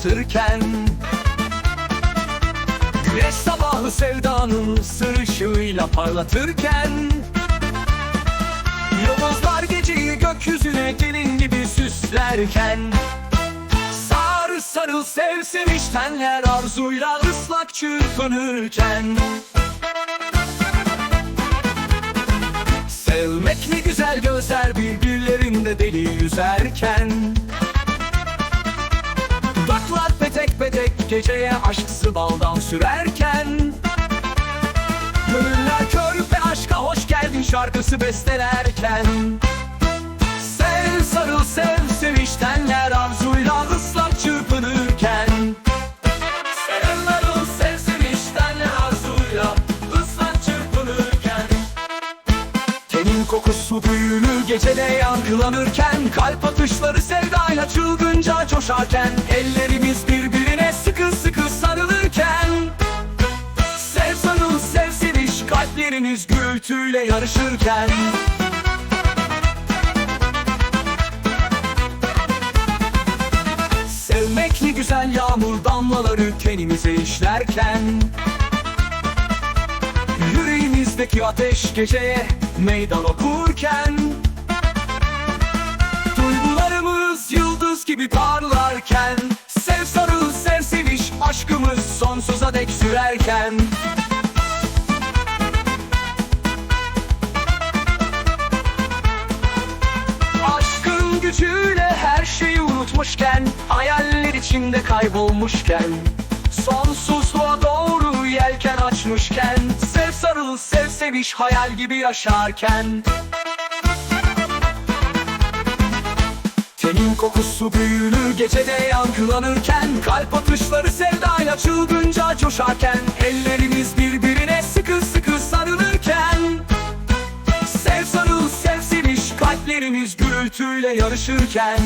aydınlatırken Güneş sabahı sevdanın sır ışığıyla parlatırken. Yıldızlar geceyi gökyüzüne gelin gibi süslerken. Sarı sarıl sev seviş tenler arzuyla ıslak çırpınırken. Sevmek ne güzel gözler birbirlerinde deli yüzerken geceye aşksı baldan sürerken. Gönüller kör ve aşka hoş geldin şarkısı bestelerken. Sev sarıl sev seviştenler arzuyla ıslak çırpınırken. Sev sarıl sev seviştenler arzuyla ıslak çırpınırken. Tenin kokusu büyülü gecede yankılanırken Kalp atışları sevdayla çılgınca coşarken Ellerimiz birbirine gürültüyle yarışırken Sevmek ne güzel yağmur damlaları tenimize işlerken Yüreğimizdeki ateş geceye meydan okurken Duygularımız yıldız gibi parlarken Sev sarıl sev seviş aşkımız sonsuza dek sürerken gücüyle her şeyi unutmuşken Hayaller içinde kaybolmuşken Sonsuzluğa doğru yelken açmışken Sev sarıl sev seviş hayal gibi yaşarken. Tenin kokusu büyülü gecede yankılanırken Kalp atışları sevdayla çılgınca coşarken gürültüyle yarışırken